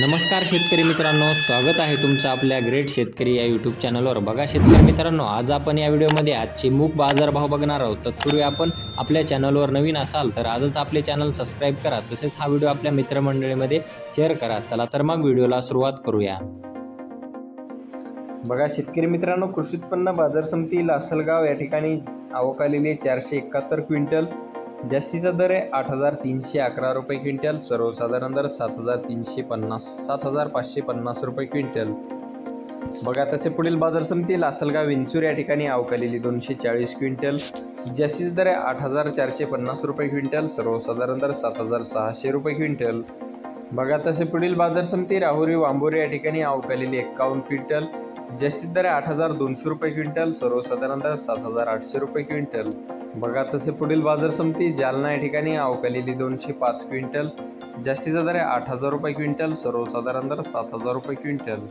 नमस्कार शेतकरी मित्रांनो स्वागत आहे तुमचं आपल्या ग्रेट शेतकरी या यूट्यूब चॅनलवर बघा शेतकरी मित्रांनो आज आपण या व्हिडिओमध्ये आजचे मूग बाजारभाव बघणार आहोत. तत्पूर्वी आपण आपल्या चॅनलवर नवीन असाल तर आजच आपले चॅनल सबस्क्राईब करा. तसेच हा व्हिडिओ आपल्या मित्रमंडळीमध्ये शेअर करा. चला तर मग व्हिडिओला सुरुवात करूया. बघा शेतकरी मित्रांनो कृषी उत्पन्न बाजार समिती लासलगाव या ठिकाणी आवक चारशे एकाहत्तर क्विंटल. जास्तीचा दर आहे आठ हजार तीनशे अकरा रुपये क्विंटल सर्वसाधारण दर सात हजार तीनशे पन्नास सात हजार पाचशे पन्नास रुपये क्विंटल. बघा तसे पुढील बाजार समिती लासलगाव विंचूर या ठिकाणी आवक दोनशे चाळीस क्विंटल. जास्तीचा दर आहे आठ हजार चारशे पन्नास रुपये क्विंटल सर्वसाधारण दर सात हजार सहाशे रुपये क्विंटल. बघा तसे पुढील बाजार समिती राहुरी वांबोरी या ठिकाणी आवक एकावन्न एक्कावन्न क्विंटल. जास्तीत दर आठ हजार दोनशे रुपये क्विंटल सर्वसाधारणतः सात हजार आठशे रुपये क्विंटल। बघा तसे पुढील बाजार समिती जालना या ठिकाणी अवकालेली दोनशे पाच क्विंटल जास्तीचा दर आठ हजार रुपये क्विंटल सर्वसाधारण दर सात हजार रुपये क्विंटल।